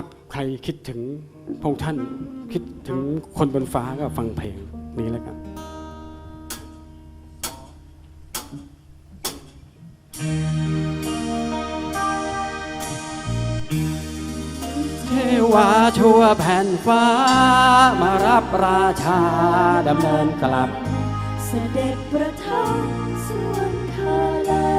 ครับใครคิดถึงพงท่านคิดถึงคนบนฟ้าก็ฟังเพลงนี้แล้วกัน เทวาชั่วแผ่นฟ้า มารับราชาดำเนินกลับ เสด็จประทับสวรรคาลั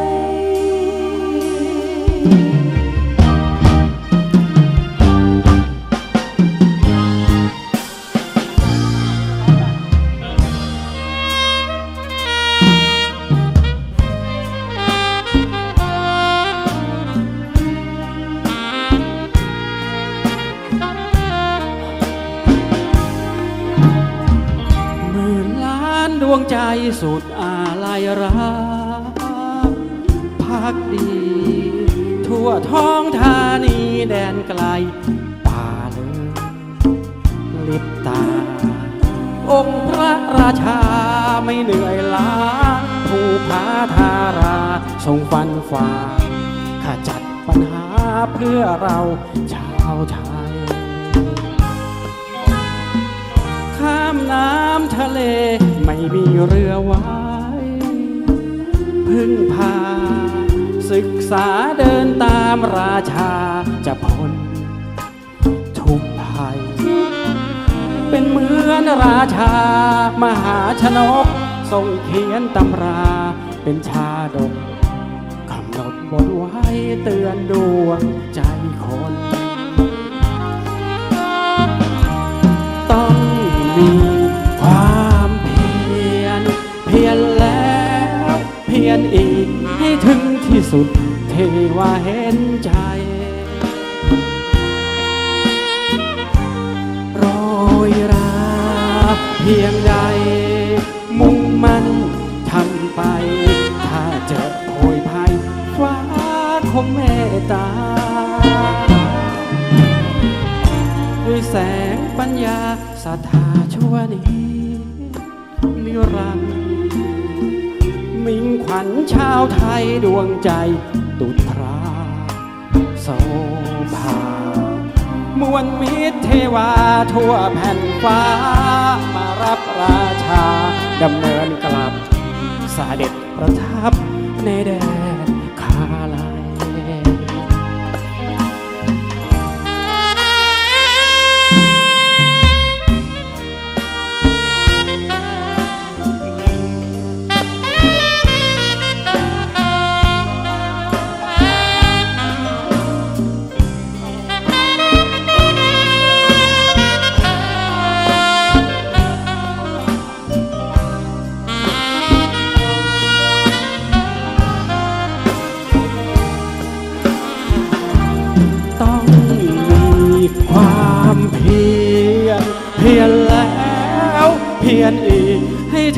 วงใจสุดอาลัยรักพักดี ทั่วท้องธานีแดนไกล ป่าเลยลิบตา องค์พระราชาไม่เหนื่อยล้าผู้พาธาราทรงฟันฝ่าขจัดปัญหาเพื่อเราชาวไทย ข้ามน้ำทะเล ม่มีเรือไว้ พึ่งพา ศึกษาเดินตามราชาจะพ้นทุกภัย เป็นเหมือนราชามหาชนก ทรงเขียนตำราเป็นชาดกกำหนดบทไว้เตือนดวงใจคนต้องมีความ พียงใด มุ่งมันทำไป ถ้าเจอโอยภัยฟ้าคงเมตตา ด้วยแสงปัญญาศรัทธาชั่วนี้นิรันดร์มิ่งขวัญชาวไทยดวงใจ ตุตราโสภา มวลมิตรเทวาทั่วแผ่นฟ้า มารับราชาดำเนินกลับสาเด็จประทับในแดน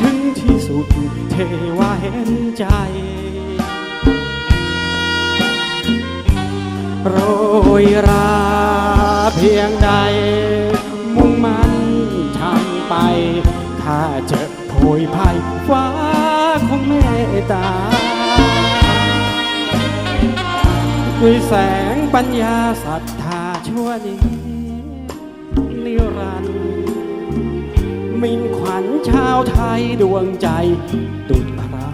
ถึงที่สุดเทวาเห็นใจ โรยราเพียงใด มุ่งมันทำไป ถ้าเจอโผยภัยฟ้าคงเมตตาด้วยแสงปัญญาศรัทธาชั่วนี้นิรันดร์ มิงขวัญชาวไทยดวงใจตุตรา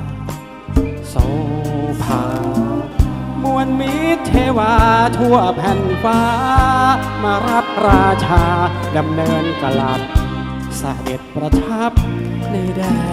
โสภามวลมิตรเทวาทั่วแผ่นฟ้า มารับราชาดำเนินกลับเสด็จประทับในแดน